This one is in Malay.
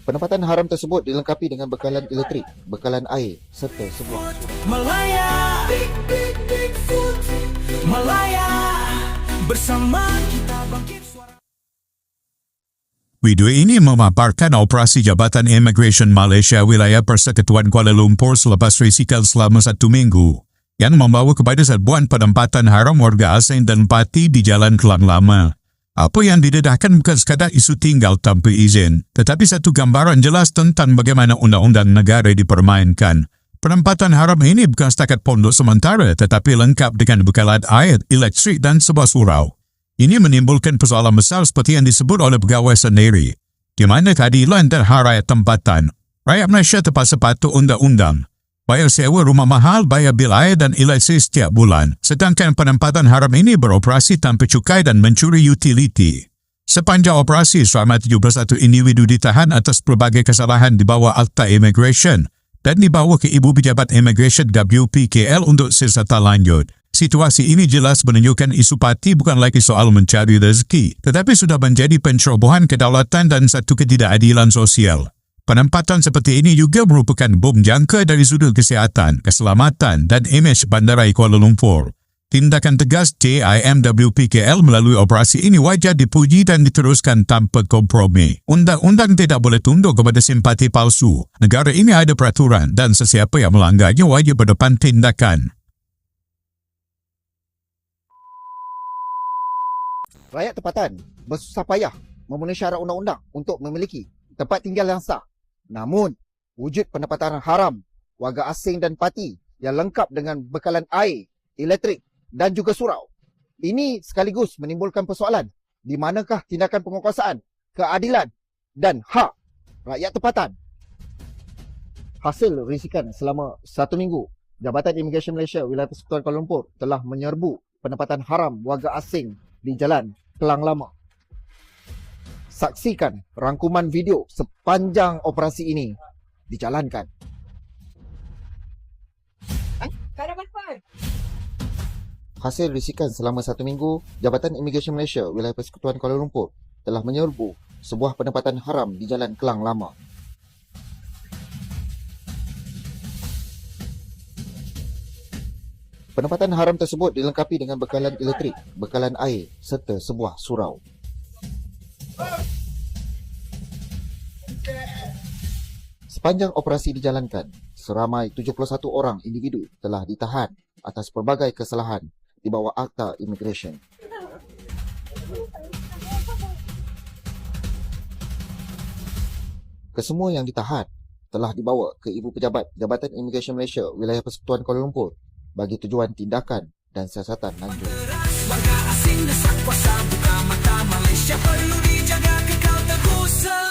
Penempatan haram tersebut dilengkapi dengan bekalan elektrik, bekalan air serta sebuah Malaya. Big, big, big foot Malaya. Bersama kita bangkit suara. Video ini memaparkan operasi Jabatan Immigration Malaysia Wilayah Persekutuan Kuala Lumpur selepas risikan selama satu minggu yang membawa kepada serbuan penempatan haram warga asing dan parti di Jalan Kelang Lama. Apa yang didedahkan bukan sekadar isu tinggal tanpa izin, tetapi satu gambaran jelas tentang bagaimana undang-undang negara dipermainkan. Penempatan haram ini bukan setakat pondok sementara tetapi lengkap dengan bekalan air, elektrik dan sebuah surau. Ini menimbulkan persoalan besar seperti yang disebut oleh pegawai sendiri, di mana keadilan dan hak rakyat tempatan. Rakyat Malaysia terpaksa patuh undang-undang. Bayar sewa rumah mahal, bayar bil air dan elektrik setiap bulan. Sedangkan penempatan haram ini beroperasi tanpa cukai dan mencuri utiliti. Sepanjang operasi, selama 71 individu ditahan atas pelbagai kesalahan di bawah Akta Immigration dan dibawa ke Ibu Pejabat Immigration WPKL untuk siasatan lanjut. Situasi ini jelas menunjukkan isu parti bukan lagi soal mencari rezeki, tetapi sudah menjadi pencerobohan kedaulatan dan satu ketidakadilan sosial. Penempatan seperti ini juga merupakan bom jangka dari sudut kesihatan, keselamatan dan imej Bandaraya Kuala Lumpur. Tindakan tegas JIMWPKL melalui operasi ini wajar dipuji dan diteruskan tanpa kompromi. Undang-undang tidak boleh tunduk kepada simpati palsu. Negara ini ada peraturan dan sesiapa yang melanggarnya wajib berdepan tindakan. Rakyat tempatan bersusah payah memenuhi syarat undang-undang untuk memiliki tempat tinggal yang sah. Namun, wujud pendapatan haram warga asing dan parti yang lengkap dengan bekalan air, elektrik dan juga surau. Ini sekaligus menimbulkan persoalan di manakah tindakan penguasaan, keadilan dan hak rakyat tempatan. Hasil risikan selama satu minggu, Jabatan Imigresen Malaysia Wilayah Persekutuan Kuala Lumpur telah menyerbu penempatan haram warga asing di Jalan Kelang Lama. Saksikan rangkuman video sepanjang operasi ini dijalankan. Apa-apa. Hasil risikan selama satu minggu, Jabatan Imigresen Malaysia Wilayah Persekutuan Kuala Lumpur telah menyerbu sebuah penempatan haram di Jalan Kelang Lama. Penempatan haram tersebut dilengkapi dengan bekalan elektrik, bekalan air serta sebuah surau. Sepanjang operasi dijalankan, seramai 71 orang individu telah ditahan atas pelbagai kesalahan di bawah Akta Immigration. Kesemua yang ditahan telah dibawa ke Ibu Pejabat Jabatan Immigration Malaysia Wilayah Persekutuan Kuala Lumpur bagi tujuan tindakan dan siasatan lanjut. Bangga мамалища полюбить, que как колдогуса.